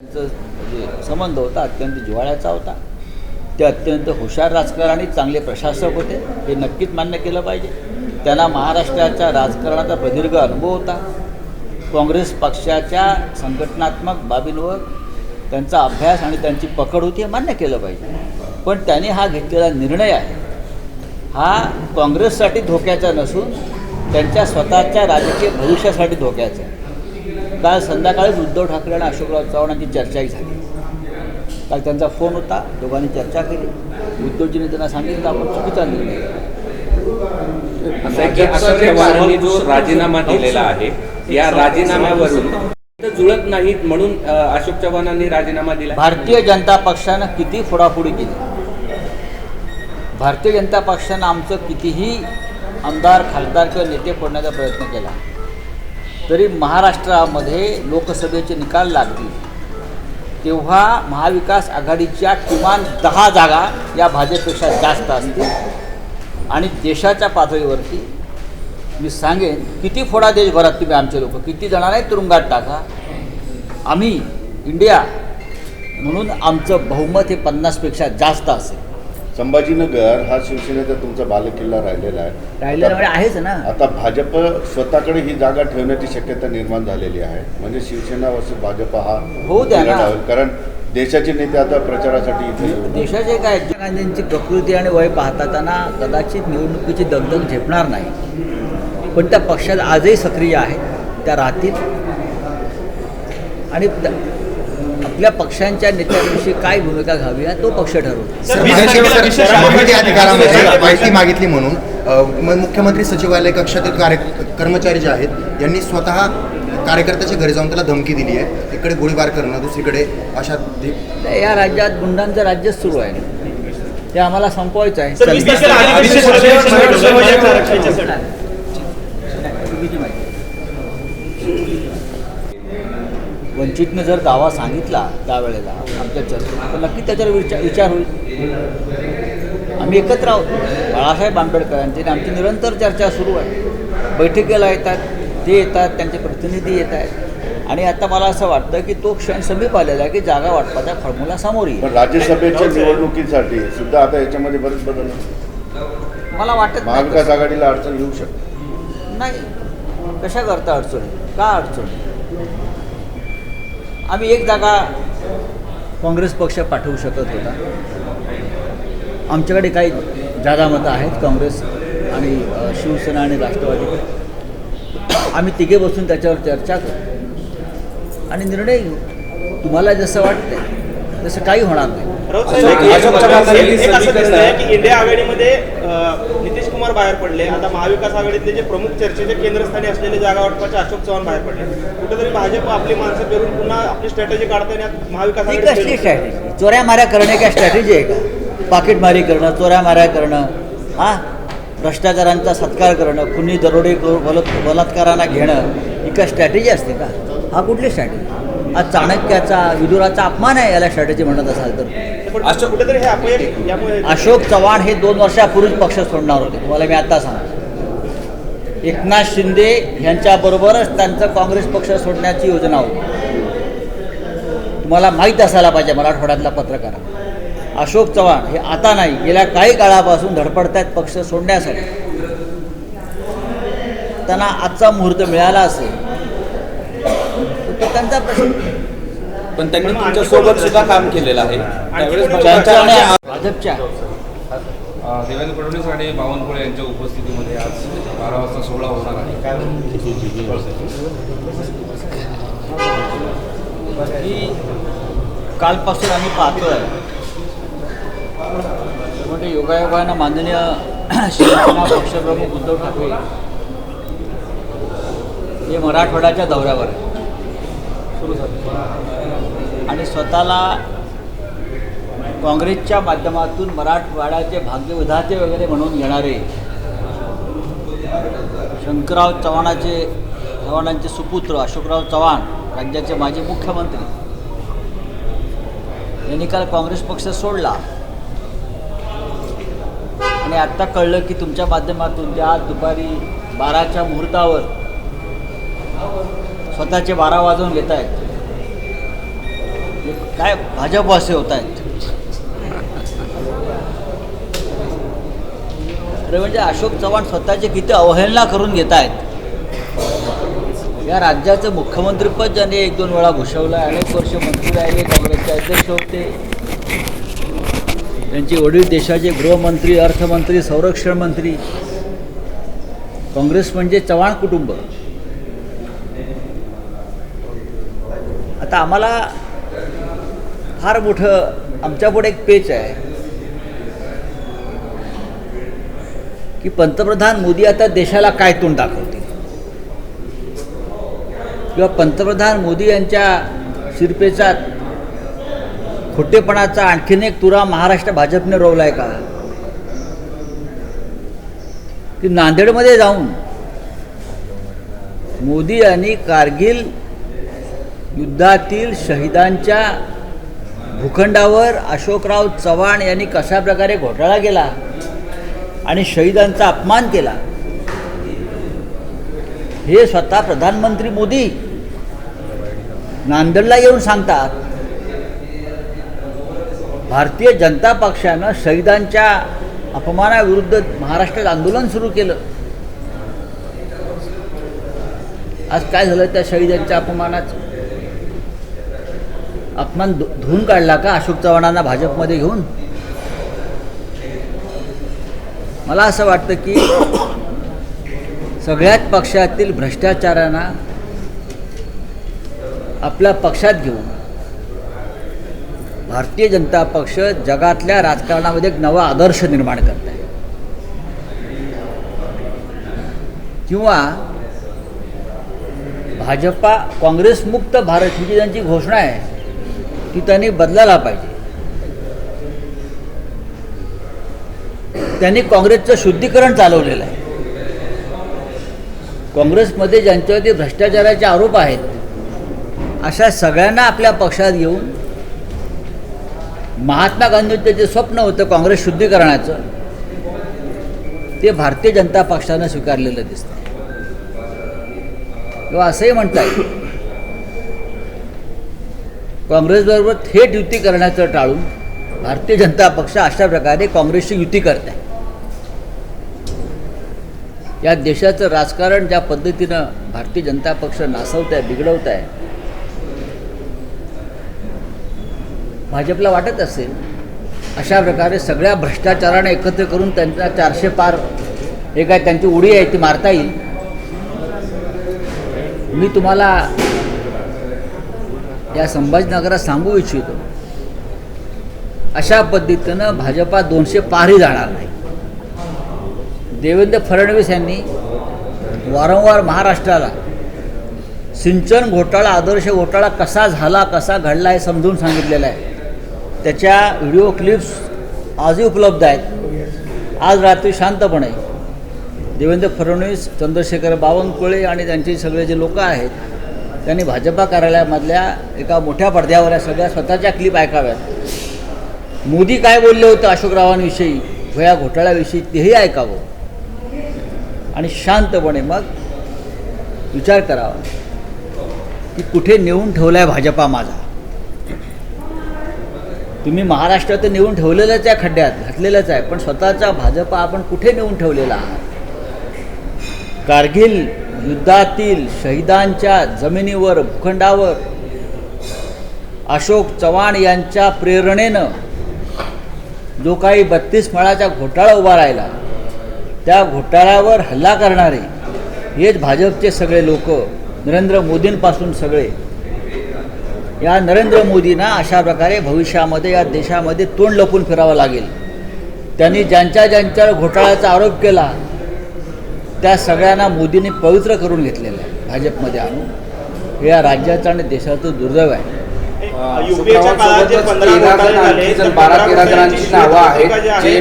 त्यांचं जे संबंध होता अत्यंत जिव्हाळ्याचा होता. ते अत्यंत हुशार राजकारणी चांगले प्रशासक होते. हे नक्कीच मान्य केलं पाहिजे. त्यांना महाराष्ट्राच्या राजकारणाचा प्रदीर्घ अनुभव होता. काँग्रेस पक्षाच्या संघटनात्मक बाबींवर त्यांचा अभ्यास आणि त्यांची पकड होती हे मान्य केलं पाहिजे. पण त्यांनी हा घेतलेला निर्णय आहे. हा काँग्रेससाठी धोक्याचा नसून त्यांच्या स्वतःच्या राजकीय भविष्यासाठी धोक्याचा आहे. काल संध्याकाळीच उद्धव ठाकरे आणि अशोकराव चव्हाणांची चर्चाही झाली. काल त्यांचा फोन होता दोघांनी चर्चा केली. उद्धवजीने त्यांना सांगितलं आपण चुकीचा निर्णय जो राजीनामा दिलेला आहे या राजीनाम्यावरून जुळत नाहीत म्हणून अशोक चव्हाणांनी राजीनामा दिला. भारतीय जनता पक्षानं किती फोडाफोडी केली? भारतीय जनता पक्षानं आमचं कितीही आमदार खासदार किंवा नेते फोडण्याचा प्रयत्न केला. तरी महाराष्ट्रामध्ये लोकसभेचे निकाल लागतील. तेव्हा महाविकास आघाडीच्या किमान दहा जागा या भाजपपेक्षा जास्त असतील. आणि देशाच्या पातळीवरती मी सांगेन किती फोडा देशभरात तुम्ही आमचे लोक किती जणांनाही तुरुंगात टाका. आम्ही इंडिया म्हणून आमचं बहुमत हे पन्नासपेक्षा जास्त असेल. संभाजीनगर हा शिवसेनेचा तुमचा बालेकिल्ला राहिलेला आहे. राहिलेलं म्हणजे आहेच ना. आता भाजप स्वतःकडे ही जागा ठेवण्याची शक्यता निर्माण झालेली आहे. म्हणजे शिवसेना वर्सेस भाजप हा होईल. कारण देशाचे नेते आता प्रचारासाठी देशाचे काय गांधींची प्रकृती आणि वय पाहता त्यांना कदाचित निवडणुकीची दगदग झेपणार नाही. पण त्या पक्षात आजही सक्रिय आहेत. त्या राहतील. आणि त्या- आपल्या पक्षांच्या नेत्यांविषयी काय भूमिका घ्यावी हा तो पक्ष ठरवतो. माहिती मागितली म्हणून मुख्यमंत्री सचिवालय कक्षातील कार्य कर्मचारी जे आहेत यांनी स्वतः कार्यकर्त्याच्या घरी जाऊन त्याला धमकी दिली आहे. इकडे गोळीबार करणं दुसरीकडे अशा या राज्यात गुंडांचं राज्य सुरू आहे. ते आम्हाला संपवायचं आहे. वंचितनं जर दावा सांगितला त्यावेळेला आमच्या चर्चेत तर नक्की त्याच्यावर विचार विचार होईल. आम्ही एकत्र आहोत. बाळासाहेब आंबेडकरांची आणि आमची निरंतर चर्चा सुरू आहे. बैठकीला येतात ते येतात त्यांचे प्रतिनिधी येत आहेत. आणि आता मला असं वाटतं की तो क्षण समीप आलेला आहे की जागा वाटपाच्या फॉर्म्युला समोर येईल. पण राज्यसभेच्या निवडणुकीसाठी सुद्धा आता याच्यामध्ये बरेच बदल. मला वाटत महाविकास आघाडीला अडचण येऊ शकते. नाही. कशा करता अडचण? का अडचण? आम्ही एक जागा काँग्रेस पक्ष पाठवू शकत होता आमच्याकडे काही जादा मतं आहेत काँग्रेस आणि शिवसेना आणि राष्ट्रवादी आम्ही तिघे बसून त्याच्यावर चर्चा करू आणि निर्णय घेऊ तुम्हाला जसं वाटते तसं काही होणार नाही की इंडिया आघाडीमध्ये नितीश कुमार बाहेर पडले. आता महाविकास आघाडीतले जे प्रमुख चर्चेचे केंद्रस्थानी असलेले जागा वाटपाचे अशोक चव्हाण बाहेर पडले. कुठेतरी भाजप आपली माणसं पेरून पुन्हा आपली स्ट्रॅटेजी काढताना महाविकास पेरून- स्ट्रॅटेजी चोऱ्या माऱ्या करणे काय स्ट्रॅटेजी आहे का? पाकिटमारी करणं चोऱ्या माऱ्या करणं हां? भ्रष्टाचारांचा सत्कार करणं खुनी दरोडे करून बलत बलात्कारांना घेणं ही काय स्ट्रॅटेजी असते का? हा कुठली स्ट्रॅटेजी हा चाणक्याचा विदुराचा अपमान आहे याला स्ट्रॅटेजी म्हणत असाल तर. अशोक- हे चव्हाण हे दोन वर्षापूर्वीच पक्ष सोडणार होते. तुम्हाला मी आता सांगतो. एकनाथ शिंदे यांच्याबरोबरच त्यांचं काँग्रेस पक्ष सोडण्याची योजना होती. तुम्हाला माहीत असायला पाहिजे मराठवाड्यातला पत्रकार. अशोक चव्हाण हे आता नाही गेल्या काही काळापासून धडपडत आहेत पक्ष सोडण्यासाठी. त्यांना आजचा मुहूर्त मिळाला असेल तर त्यांचा प्रश्न पण त्यांनी तुमच्यासोबत सुद्धा काम केलेलं आहे. त्यावेळेस भाजपच्या- देवेंद्र फडणवीस आणि बावनकुळे यांच्या उपस्थितीमध्ये आज बारा वाजता सोहळा होणार आहे. ही कालपासून आम्ही पाहतोय. म्हणजे योगायोगानं माननीय शिवसेना पक्षप्रमुख उद्धव ठाकरे हे मराठवाड्याच्या दौऱ्यावर आहे आणि स्वतःला काँग्रेसच्या माध्यमातून मराठवाड्याचे भाग्यविधाते वगैरे म्हणून येणारे शंकरराव चव्हाणाचे चव्हाणांचे सुपुत्र अशोकराव चव्हाण राज्याचे माजी मुख्यमंत्री. यांनी काल काँग्रेस पक्ष सोडला. आणि आत्ता कळलं की तुमच्या माध्यमातून त्या आज दुपारी बाराच्या मुहूर्तावर स्वतःचे बारा वाजवून घेत आहेत काय भाजप असे होत आहेत. अरे म्हणजे अशोक चव्हाण स्वतःची किती अवहेलना करून घेत आहेत. या राज्याचं मुख्यमंत्रीपद ज्यांनी एक दोन वेळा घुसवलं अनेक वर्ष मंत्री राहिले काँग्रेसचे अध्यक्ष होते. त्यांचे वडील देशाचे गृहमंत्री अर्थमंत्री संरक्षण मंत्री. काँग्रेस म्हणजे चव्हाण कुटुंब. आता आम्हाला फार मोठं आमच्यापुढे एक पेच आहे. की पंतप्रधान मोदी आता देशाला काय तोंड दाखवतील? किंवा पंतप्रधान मोदी यांच्या शिरपेचात खोटेपणाचा आणखीन एक तुरा महाराष्ट्र भाजपने रोवलाय का? की नांदेडमध्ये जाऊन मोदी यांनी कारगिल युद्धातील शहीदांच्या भूखंडावर अशोकराव चव्हाण यांनी कशा प्रकारे घोटाळा केला आणि शहीदांचा अपमान केला? हे स्वतः प्रधानमंत्री मोदी नांदेडला येऊन सांगतात. भारतीय जनता पक्षानं शहीदांच्या अपमानाविरुद्ध महाराष्ट्रात आंदोलन सुरू केलं. आज काय झालं त्या शहीदांच्या अपमानाचं? अपमान धु- धुवून काढला का अशोक चव्हाणांना भाजपमध्ये घेऊन? मला असं वाटतं की सगळ्याच पक्षातील भ्रष्टाचारांना आपल्या पक्षात घेऊन भारतीय जनता पक्ष जगातल्या राजकारणामध्ये एक नवा आदर्श निर्माण करत आहे किंवा भाजपा काँग्रेसमुक्त भारत ही जी त्यांची घोषणा आहे ती त्यांनी बदलायला पाहिजे. त्यांनी काँग्रेसचं शुद्धीकरण चालवलेलं आहे. काँग्रेसमध्ये ज्यांच्यावरती भ्रष्टाचाराचे आरोप आहेत अशा सगळ्यांना आपल्या पक्षात घेऊन महात्मा गांधींचं जे स्वप्न होतं काँग्रेस शुद्धीकरणाचं ते भारतीय जनता पक्षानं स्वीकारलेलं दिसतं किंवा असंही म्हणता येईल काँग्रेसबरोबर थेट युती करण्याचं टाळून भारतीय जनता पक्ष अशा प्रकारे काँग्रेसची युती करत आहे या देशाचं राजकारण ज्या पद्धतीनं भारतीय जनता पक्ष नासवत आहे बिघडवत आहे भाजपला वाटत असेल अशा प्रकारे सगळ्या भ्रष्टाचाराने एकत्र करून त्यांचा चारशे पार हे काय त्यांची उडी आहे ती मारता येईल. मी तुम्हाला या संभाजीनगरात सांगू इच्छितो. अशा पद्धतीनं भाजपा दोनशे पारही जाणार नाही. देवेंद्र फडणवीस यांनी वारंवार महाराष्ट्राला सिंचन घोटाळा आदर्श घोटाळा कसा झाला कसा घडला हे समजून सांगितलेलं आहे. त्याच्या व्हिडिओ क्लिप्स आजही उपलब्ध आहेत. आज रात्री शांतपणे देवेंद्र फडणवीस चंद्रशेखर बावनकुळे आणि त्यांचे सगळे जे लोक आहेत त्यांनी भाजपा कार्यालयामधल्या एका मोठ्या पडद्यावर या सगळ्या स्वतःच्या क्लिप ऐकाव्यात. मोदी काय बोलले होते अशोकरावांविषयी व या घोटाळ्याविषयी तेही ऐकावं. आणि शांतपणे मग विचार करावा की कुठे नेऊन ठेवला आहे भाजपा माझा? तुम्ही महाराष्ट्रात नेऊन ठेवलेलंच आहे खड्ड्यात घातलेलंच आहे पण स्वतःचा भाजपा आपण कुठे नेऊन ठेवलेला आहात? कारगिल युद्धातील शहीदांच्या जमिनीवर भूखंडावर अशोक चव्हाण यांच्या प्रेरणेनं जो काही बत्तीस मळाचा घोटाळा उभा राहिला त्या घोटाळ्यावर हल्ला करणारे हेच भाजपचे सगळे लोक नरेंद्र मोदींपासून सगळे. या नरेंद्र मोदींना अशा प्रकारे भविष्यामध्ये या देशामध्ये तोंड लपून फिरावं लागेल. त्यांनी ज्यांच्या ज्यांच्यावर घोटाळ्याचा आरोप केला त्या सगळ्यांना मोदींनी पवित्र करून घेतलेलं आहे भाजपमध्ये आणून. हे या राज्याचं आणि देशाचं दुर्दैव आहे. बारा तेरा जणांची नावं आहेत आहे, जे